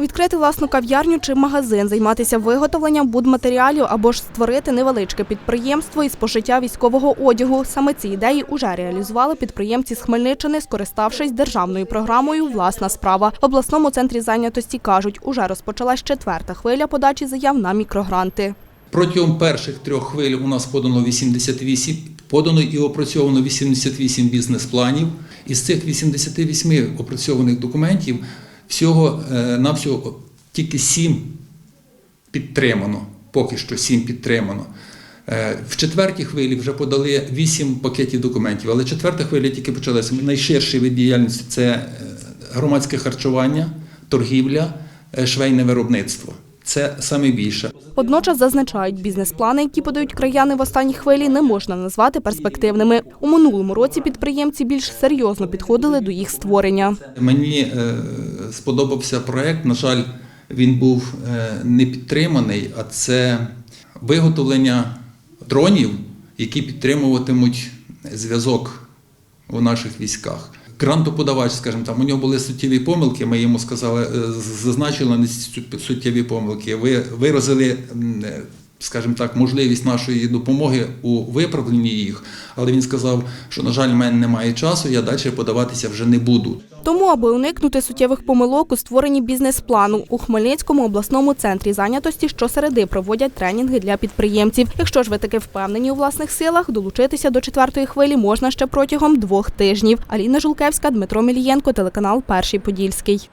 Відкрити власну кав'ярню чи магазин, займатися виготовленням будматеріалів або ж створити невеличке підприємство із пошиття військового одягу. Саме ці ідеї уже реалізували підприємці з Хмельниччини, скориставшись державною програмою Власна справа. В обласному центрі зайнятості кажуть, уже розпочалась четверта хвиля подачі заяв на мікрогранти. Протягом перших трьох хвиль у нас подано 88, подано і опрацьовано 88 бізнес-планів. Із цих 88 опрацьованих документів всього е, на всього тільки 7 підтримано. Поки що 7 підтримано. Е, В четвертій хвилі вже подали 8 пакетів документів, але четверта хвиля тільки почалася. Найширший вид діяльності це е, громадське харчування, торгівля, швейне виробництво. Це саме більше. Водночас зазначають, бізнес-плани, які подають краяни в останній хвилі, не можна назвати перспективними. У минулому році підприємці більш серйозно підходили до їх створення. Мені сподобався проект. На жаль, він був е, не підтриманий, а це виготовлення дронів, які підтримуватимуть зв'язок у наших військах. Грантоподавач, скажімо там, у нього були суттєві помилки. Ми йому сказали, е, зазначили на суттєві помилки. Ви виразили, скажімо так, можливість нашої допомоги у виправленні їх. Але він сказав, що на жаль, в мене немає часу, я далі подаватися вже не буду. Тому, аби уникнути суттєвих помилок у створенні бізнес-плану, у Хмельницькому обласному центрі зайнятості щосереди проводять тренінги для підприємців. Якщо ж ви таки впевнені у власних силах, долучитися до четвертої хвилі можна ще протягом двох тижнів. Аліна Жулкевська, Дмитро Мілієнко, телеканал Перший Подільський.